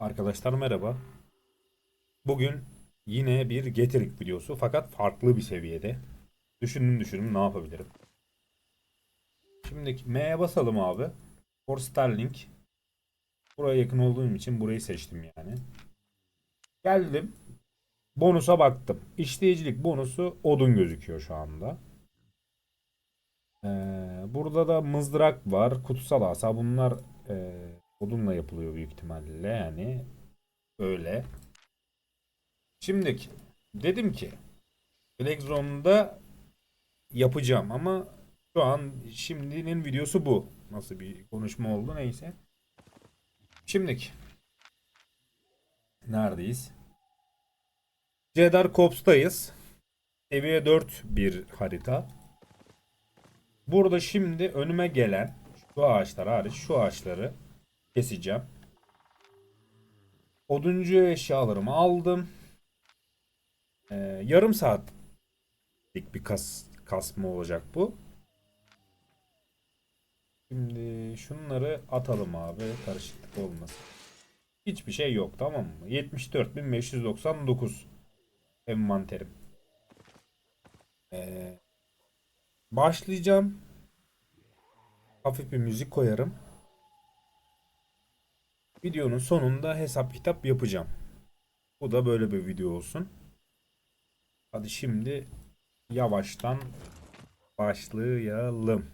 Arkadaşlar merhaba. Bugün yine bir Getirik videosu fakat farklı bir seviyede. Düşündüm düşündüm ne yapabilirim. Şimdi M'ye basalım abi. For Starlink. Buraya yakın olduğum için burayı seçtim yani. Geldim. Bonusa baktım. İşleyicilik bonusu odun gözüküyor şu anda. Ee, burada da mızrak var. Kutsal asa. Bunlar e, odunla yapılıyor büyük ihtimalle yani. Öyle. Şimdi dedim ki Black Zone'da yapacağım ama şu an şimdinin videosu bu. Nasıl bir konuşma oldu neyse. Şimdiki neredeyiz? Cedar Cops'tayız. Seviye 4 bir harita. Burada şimdi önüme gelen şu ağaçlar hariç şu ağaçları keseceğim. Oduncu eşyalarımı aldım. Ee, yarım saatlik bir kas, kasma olacak bu. Şimdi şunları atalım abi karışıklık olmasın. Hiçbir şey yok tamam mı? 74.599 envanterim. Ee, başlayacağım. Hafif bir müzik koyarım. Videonun sonunda hesap kitap yapacağım. Bu da böyle bir video olsun. Hadi şimdi yavaştan başlayalım.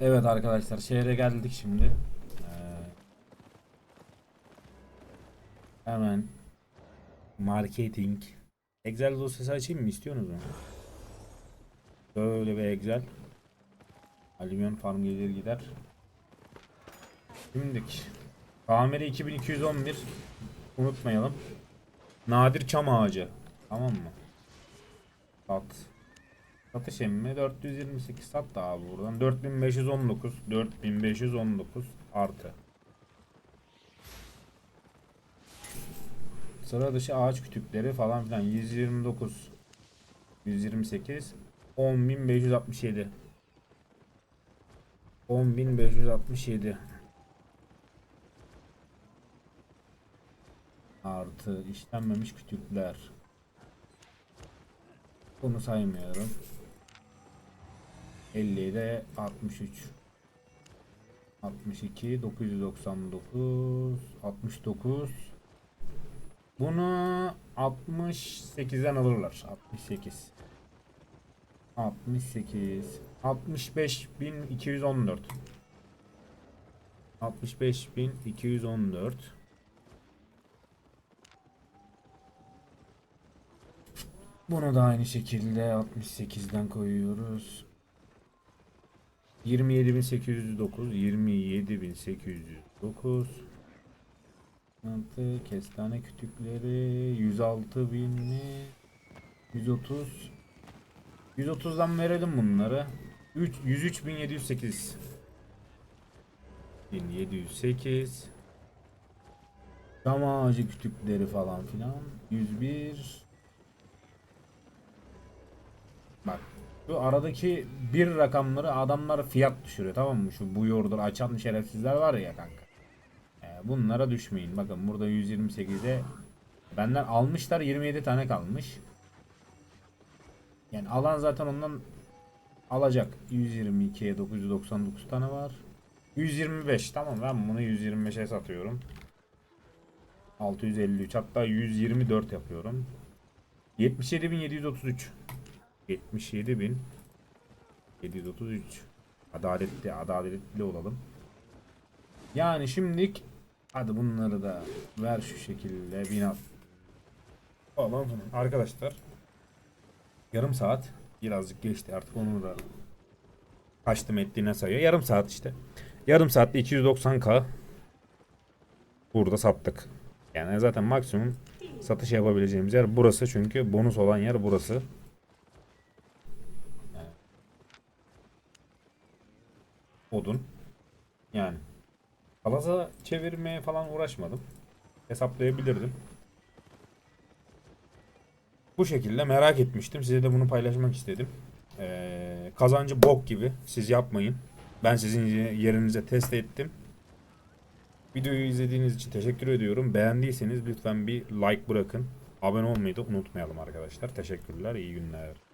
Evet arkadaşlar şehre geldik şimdi. Ee, hemen marketing. Excel dosyası açayım mı istiyorsunuz mu? Böyle bir Excel. Alüminyum farm gelir gider. Şimdilik. Tamiri 2211. Unutmayalım. Nadir çam ağacı. Tamam mı? Sat. Satış emmi 428 sat da abi buradan. 4519. 4519 artı. Sıra dışı ağaç kütükleri falan filan 129 128 10567 10567 artı işlenmemiş kütükler bunu saymıyorum 57 63 62 999 69 bunu 68'den alırlar. 68 68 65214 65214 Bunu da aynı şekilde 68'den koyuyoruz. 27809 27809 Altı kestane kütükleri 106 bin mi? 130 130'dan verelim bunları. 3 103.708 1708 Çam ağacı kütükleri falan filan. 101 şu aradaki bir rakamları adamlar fiyat düşürüyor tamam mı? Şu bu yordur açan şerefsizler var ya kanka. Ee, bunlara düşmeyin. Bakın burada 128'e benden almışlar 27 tane kalmış. Yani alan zaten ondan alacak. 122'ye 999 tane var. 125 tamam ben bunu 125'e satıyorum. 653 hatta 124 yapıyorum. 77.733 77.733 Adaletli adaletli olalım. Yani şimdilik hadi bunları da ver şu şekilde bin Falan filan. Arkadaşlar yarım saat birazcık geçti artık onu da kaçtım ettiğine sayıyor. Yarım saat işte. Yarım saatte 290k burada sattık. Yani zaten maksimum satış yapabileceğimiz yer burası çünkü bonus olan yer burası. Yani. Odun. Yani. Palaza çevirmeye falan uğraşmadım. Hesaplayabilirdim. Bu şekilde merak etmiştim. Size de bunu paylaşmak istedim. Ee, kazancı bok gibi. Siz yapmayın. Ben sizin yerinize test ettim. Videoyu izlediğiniz için teşekkür ediyorum. Beğendiyseniz lütfen bir like bırakın. Abone olmayı da unutmayalım arkadaşlar. Teşekkürler. İyi günler.